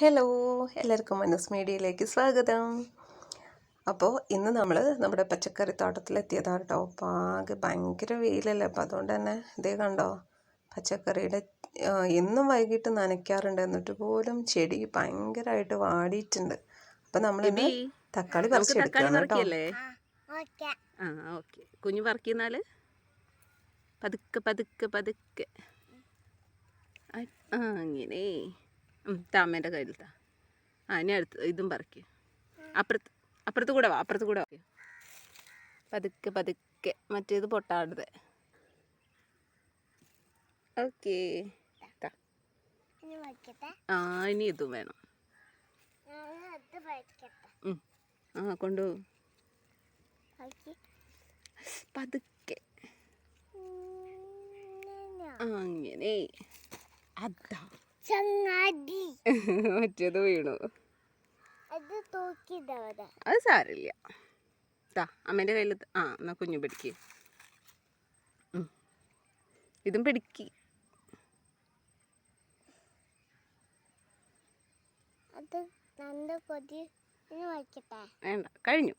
Hello എല്ലാവർക്കും മനസ് മീഡിയയിലേക്ക് സ്വാഗതം. അപ്പോൾ ഇന്ന് നമ്മൾ നമ്മുടെ പച്ചക്കറി തോട്ടത്തിലെത്തിയതാണ് കേട്ടോ അപ്പോൾ ആകെ ഭയങ്കര വെയിലല്ലേ അപ്പോൾ അതുകൊണ്ട് തന്നെ ഇതേ കണ്ടോ പച്ചക്കറിയുടെ എന്നും വൈകിട്ട് നനയ്ക്കാറുണ്ട് എന്നിട്ട് പോലും ചെടി ഭയങ്കരമായിട്ട് വാടിയിട്ടുണ്ട്. അപ്പോൾ നമ്മൾ ഇനി തക്കാളി പറിച്ചെടുക്കുകയാണ് കേട്ടോ. ആ ഓക്കെ. കുഞ്ഞു പറിക്കുന്നാൽ പതുക്കെ പതുക്കെ പതുക്കെ. ആ ആ, അങ്ങനെ. താമ്മേന്റെ കയ്യിൽ താ ആ ഇനി അടുത്ത് ഇതും പറിക്ക്. അപ്പുറത്ത് അപ്പുറത്ത് കൂടെ വാ അപ്പുറത്ത് കൂടെ വാ. പതുക്കെ പതുക്കെ. മറ്റേത് പൊട്ടാടുത് ഓക്കേ. ആ ഇനി ഇതും വേണം. ആ കൊണ്ടുപോകും പതുക്കെ. അങ്ങനെ അതാ. ചങ്ങാടി മറ്റേത് വീണു. അത് തൂക്കിയതവിടെ അത് സാരില്ല താ അമ്മേന്റെ കയ്യിൽ ആ എന്നാ കുഞ്ഞു പിടിക്ക്. ഇതും പിടിക്ക്. അത് നല്ല വേണ്ട കഴിഞ്ഞു.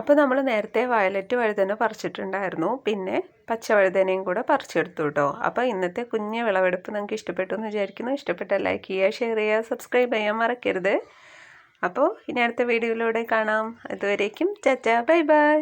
അപ്പോൾ നമ്മൾ നേരത്തെ വയലറ്റ് വഴുതന പറിച്ചിട്ടുണ്ടായിരുന്നു. പിന്നെ പച്ച വഴുതനയും കൂടെ പറിച്ചെടുത്തു കേട്ടോ അപ്പോൾ ഇന്നത്തെ കുഞ്ഞ് വിളവെടുപ്പ് നിങ്ങൾക്ക് ഇഷ്ടപ്പെട്ടു എന്ന് വിചാരിക്കുന്നു. ഇഷ്ടപ്പെട്ട ലൈക്ക് ചെയ്യുക ഷെയർ ചെയ്യുക സബ്സ്ക്രൈബ് ചെയ്യാൻ മറക്കരുത്. അപ്പോൾ ഇനി അടുത്ത വീഡിയോയിലൂടെ കാണാം. അതുവരേക്കും ചച്ച ബൈ ബൈ